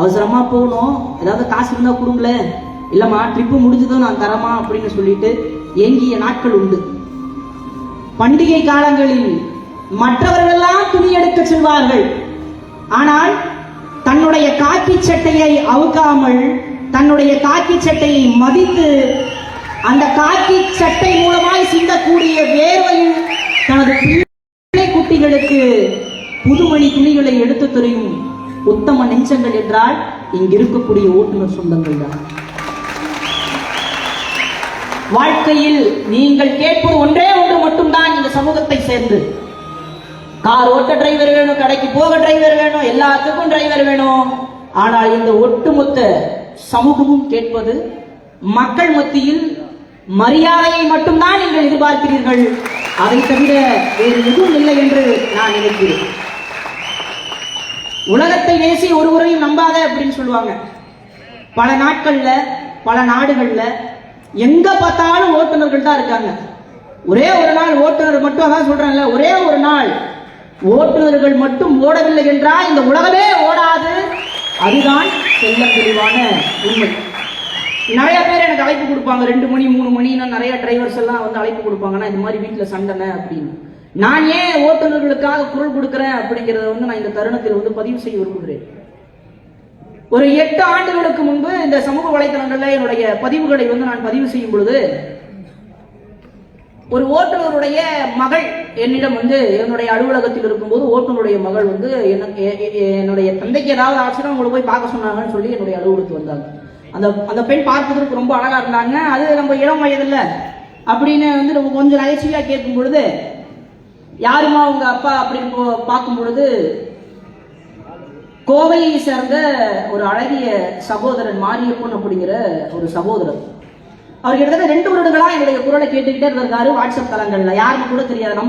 அவசரமாக போகணும். ஏதாவது காசு இருந்தால் கொடுங்களேன் இல்லைம்மா ட்ரிப்பு முடிஞ்சதும் நான் தரமா அப்படின்னு சொல்லிட்டு ஏங்கிய நாட்கள் உண்டு. பண்டிகை காலங்களில் மற்றவர்களெல்லாம் துணி எடுக்க செல்வார்கள். ஆனால் தன்னுடைய காக்கி சட்டையை அவுக்காமல் தன்னுடைய காக்கி சட்டையை மதித்து அந்த காக்கி சட்டை மூலமாய் சிந்தக்கூடிய வேர்வையில் தனது பிள்ளை குட்டிகளுக்கு புதுமணி துணிகளை எடுத்து தெரியும் உத்தம நெஞ்சங்கள் என்றால் இங்கு இருக்கக்கூடிய ஓட்டுநர் சொந்தங்கள் தான். வாழ்க்கையில் நீங்கள் கேட்பது ஒன்றே ஒன்று மட்டும்தான் இந்த சமூகத்தை சேர்ந்து. கார் ஓட்ட டிரைவர் வேணும் கடைக்கு போக டிரைவர் வேணும் எல்லாத்துக்கும் டிரைவர் வேணும். ஆனால் இந்த ஒட்டுமொத்த சமூகமும் கேட்பது மக்கள் மத்தியில் மரியாதையை மட்டும்தான் நீங்கள் எதிர்பார்க்கிறீர்கள். அதை தவிர வேறு எதுவும் இல்லை என்று நான் நினைக்கிறேன். உலகத்தை நேசி ஒருவரையும் நம்பாத அப்படின்னு சொல்லுவாங்க. பல நாட்கள்ல பல நாடுகள்ல எங்க பார்த்தாலும் ஓட்டுநர்கள் தான் இருக்காங்க. ஒரே ஒரு நாள் ஓட்டுநர் மட்டும் அதான் சொல்றாங்கல்ல ஒரே ஒரு நாள் ஓட்டுநர்கள் மட்டும் ஓடவில்லை என்றால் இந்த உலகமே ஓடாது. அதுதான் செல்ல தெளிவான உண்மை. நிறைய பேர் எனக்கு அழைப்பு கொடுப்பாங்க ரெண்டு மணி மூணு மணின்னா நிறைய டிரைவர்ஸ் எல்லாம் வந்து அழைப்பு கொடுப்பாங்கன்னா இந்த மாதிரி வீட்டில் சண்டனை அப்படின்னு. நான் ஏன் ஓட்டுநர்களுக்காக குரல் கொடுக்குறேன் அப்படிங்கிறத வந்து நான் இந்த தருணத்தில் வந்து பதிவு செய்ய விரும்புகிறேன். ஒரு எட்டு ஆண்டுகளுக்கு முன்பு இந்த சமூக வலைத்தளங்கள்ல என்னுடைய பதிவுகளை வந்து நான் பதிவு செய்யும் பொழுது ஒரு ஓட்டுநருடைய மகள் என்னிடம் வந்து என்னுடைய அலுவலகத்தில் இருக்கும்போது ஓட்டுநருடைய மகள் வந்து எனக்கு என்னுடைய தந்தைக்கு ஏதாவது ஆச்சுன்னா உங்களை போய் பார்க்க சொன்னாங்கன்னு சொல்லி என்னுடைய அலுவலகத்துக்கு வந்தாங்க. அந்த அந்த பெண் பார்ப்பதற்கு ரொம்ப அழகா இருந்தாங்க. அது நம்ம இளம் வயதில் அப்படின்னு வந்து நம்ம கொஞ்சம் நகைச்சுவையா கேட்கும் பொழுது யாருமா உங்க அப்பா அப்படின்னு போ- பார்க்கும் பொழுது கோவையை சேர்ந்த ஒரு அழகிய சகோதரன் மாரியப்பன் அப்படிங்கிற ஒரு சகோதரர். அவர் கிட்டத்தட்ட ரெண்டு வருடங்களா என்னுடைய குரலை கேட்டுக்கிட்டே இருந்திருக்காரு வாட்ஸ்அப் தளங்கள்ல. யாருன்னு கூட தெரியாது. நம்ம